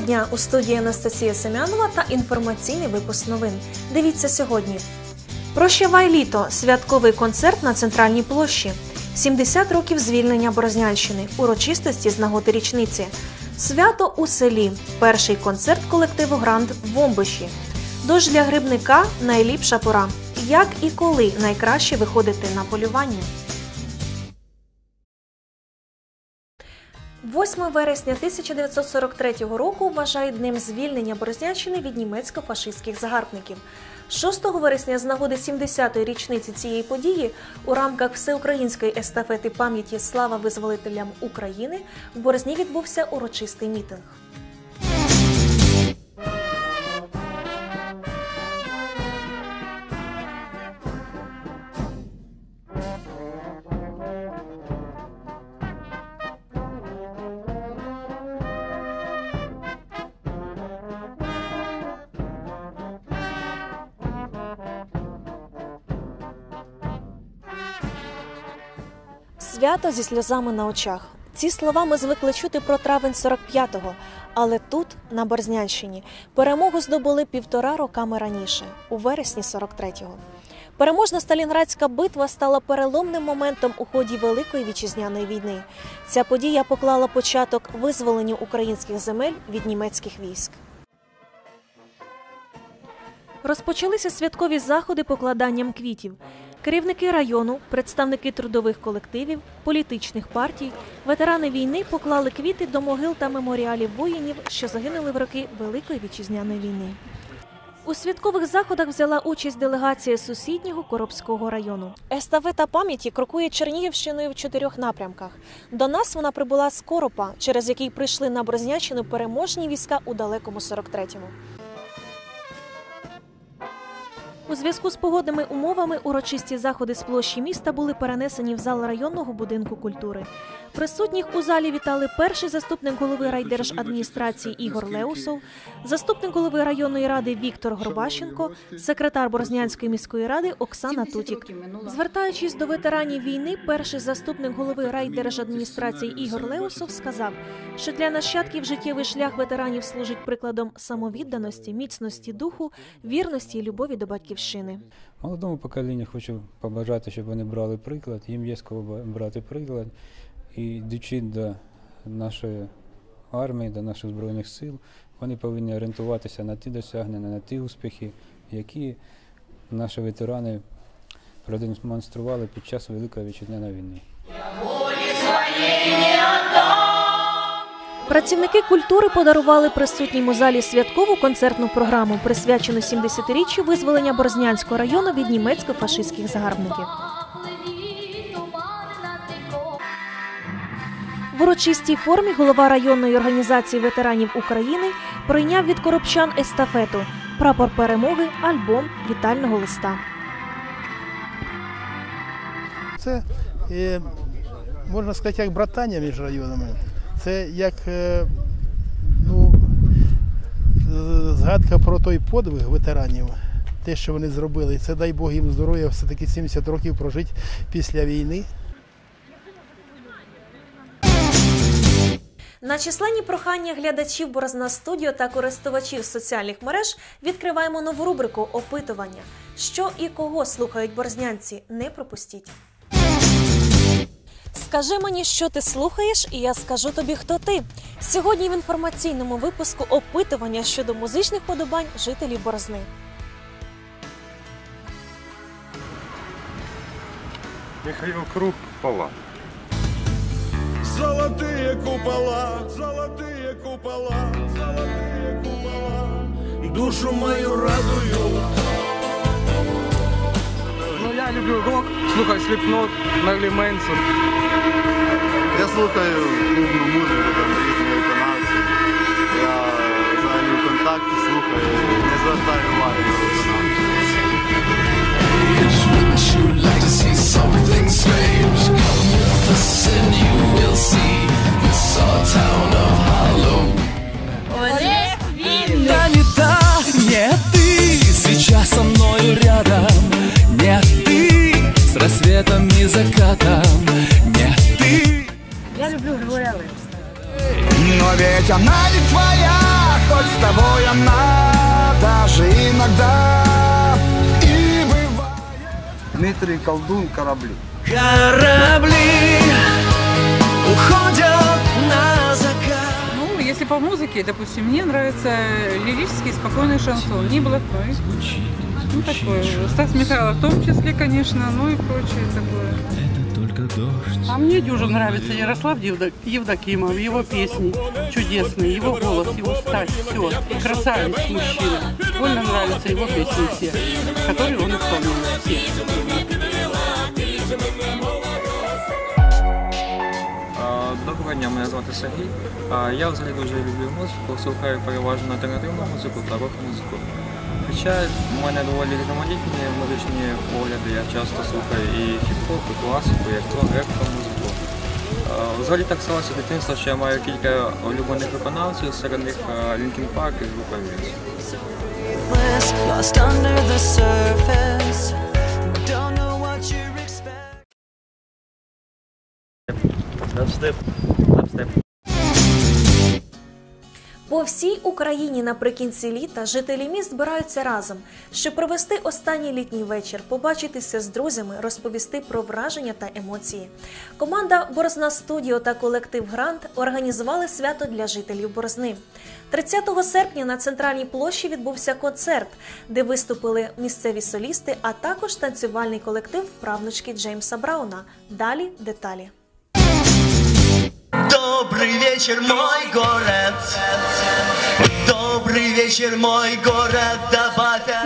дня у студії Анастасія Семянова та інформаційний випуск новин. Дивіться сьогодні. Прощавай літо. Святковий концерт на центральній площі. 70 років звільнення Борознянщини. Урочистості з нагоди річниці. Свято у селі. Перший концерт колективу Гранд в Бомбиші. Дощ для грибника найліпша пора. Як і коли найкраще виходити на полювання. 8 вересня 1943 року вважають днем звільнення Борознянщини від німецько-фашистських загарбників. 6 вересня з нагоди 70-ї річниці цієї події у рамках всеукраїнської естафети пам'яті Слава визволителям України в Борозні відбувся урочистий мітинг. Свято зі сльозами на очах. Ці слова ми звикли чути про травень 45-го, але тут, на Борзнянщині, перемогу здобули півтора роками раніше, у вересні 43-го. Переможна Сталінградська битва стала переломним моментом у ході Великої вітчизняної війни. Ця подія поклала початок визволенню українських земель від німецьких військ. Розпочалися святкові заходи покладанням квітів. Керівники району, представники трудових колективів, політичних партій, ветерани війни поклали квіти до могил та меморіалів воїнів, що загинули в роки Великої вітчизняної війни. У святкових заходах взяла участь делегація сусіднього Коробського району. Естафета пам'яті крокує Чернігівщиною в чотирьох напрямках. До нас вона прибула з Коропа, через який прийшли на Брознячину переможні війська у далекому 43-му. У зв'язку з погодними умовами урочисті заходи з площі міста були перенесені в зал районного будинку культури. Присутніх у залі вітали перший заступник голови райдержадміністрації Ігор Леусов, заступник голови районної ради Віктор Горбащенко, секретар Борзнянської міської ради Оксана Тутік. Звертаючись до ветеранів війни, перший заступник голови райдержадміністрації Ігор Леусов сказав, що для нащадків життєвий шлях ветеранів служить прикладом самовідданості, міцності духу, вірності і любові до батьківщини. Молодому поколінню хочу побажати, щоб вони брали приклад, їм є з кого брати приклад. І йдучи до нашої армії, до наших Збройних сил, вони повинні орієнтуватися на ті досягнення, на ті успіхи, які наші ветерани продемонстрували під час Великої вітчизняної війни. Працівники культури подарували присутнім у залі святкову концертну програму, присвячену 70-річчю визволення Борзнянського району від німецько-фашистських загарбників. В урочистій формі голова районної організації ветеранів України прийняв від коробчан естафету прапор перемоги, альбом вітального листа. Це е, можна сказати як братання між районами. Це як е, ну, згадка про той подвиг ветеранів, те, що вони зробили. Це дай Бог їм здоров'я, все-таки 70 років прожити після війни. На численні прохання глядачів Борозна Студіо та користувачів соціальних мереж відкриваємо нову рубрику опитування. Що і кого слухають борзнянці? Не пропустіть. Скажи мені, що ти слухаєш, і я скажу тобі, хто ти. Сьогодні в інформаційному випуску опитування щодо музичних подобань жителів Борозни. Михаил Круг, Пала Золотые купола, золотые купола, золотые купола, душу мою радуют. Ну, я люблю рок, слухаю Сліпнот, Мерлі Менсон. Я слухаю клубну музику, там різні виконавці. Я взагалі в контакті слухаю, не звертаю уваги на виконавців. Лепса. Но Но ведь она не твоя, хоть с тобой она даже иногда и бывает. Дмитрий Колдун корабли. Корабли уходят на закат. Ну, если по музыке, допустим, мне нравится лирический спокойный шансон, не блатной. Ну, такой. Стас Михайлов в том числе, конечно, ну и прочее такое. А мне дюже нравится Ярослав Евдо- Евдокимов, его песни чудесные, его голос, его стать, все. Красавец мужчина. Больно нравятся его песни все, которые он исполняет. Все. А, Доброго дня, мене звати Сергій. А, Я взагалі дуже люблю музику, слухаю переважно альтернативну музику та рок-музику. Хоча в мене доволі різноманітні музичні погляди, я часто слухаю і хіп-хоп, і класику, і електронну електромузику. А, Взагалі так сталося дитинство, що я маю кілька улюблених виконавців, серед них Лінкін Парк і група Вінс. The По всій Україні наприкінці літа жителі міст збираються разом, щоб провести останній літній вечір, побачитися з друзями, розповісти про враження та емоції. Команда Борзна Студіо та колектив Грант організували свято для жителів Борзни. 30 серпня на центральній площі відбувся концерт, де виступили місцеві солісти, а також танцювальний колектив правнучки Джеймса Брауна. Далі деталі. Добрый вечер, мой город.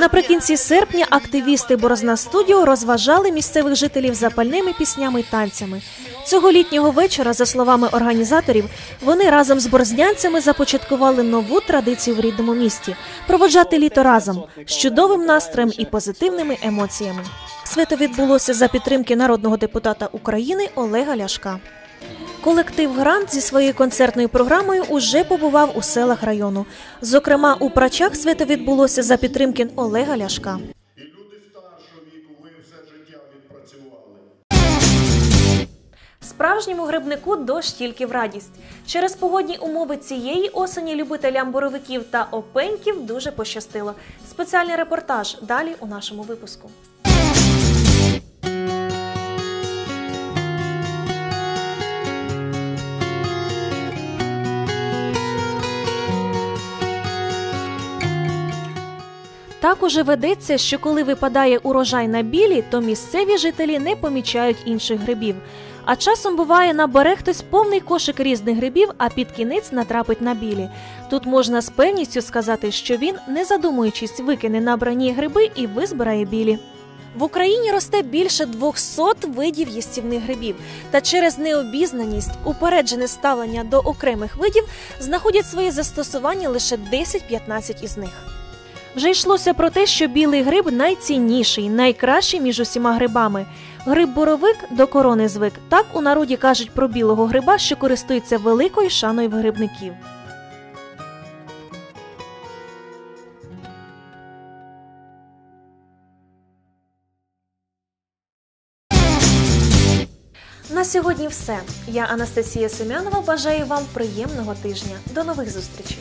Наприкінці серпня активісти Борозна Студіо розважали місцевих жителів запальними піснями й танцями. Цього літнього вечора, за словами організаторів, вони разом з борзнянцями започаткували нову традицію в рідному місті проводжати літо разом з чудовим настроєм і позитивними емоціями. Свято відбулося за підтримки народного депутата України Олега Ляшка. Колектив Грант зі своєю концертною програмою уже побував у селах району. Зокрема, у прачах свято відбулося за підтримки Олега Ляшка. Справжньому грибнику дощ тільки в радість. Через погодні умови цієї осені любителям боровиків та опеньків дуже пощастило. Спеціальний репортаж далі у нашому випуску. Так уже ведеться, що коли випадає урожай на білі, то місцеві жителі не помічають інших грибів. А часом буває набере хтось повний кошик різних грибів, а під кінець натрапить на білі. Тут можна з певністю сказати, що він, не задумуючись, викине набрані гриби і визбирає білі. В Україні росте більше 200 видів їстівних грибів, та через необізнаність, упереджене ставлення до окремих видів знаходять своє застосування лише 10-15 із них. Вже йшлося про те, що білий гриб найцінніший, найкращий між усіма грибами. Гриб-боровик до корони звик. Так у народі кажуть про білого гриба, що користується великою шаною в грибників. На сьогодні все. Я Анастасія Семянова. Бажаю вам приємного тижня. До нових зустрічей.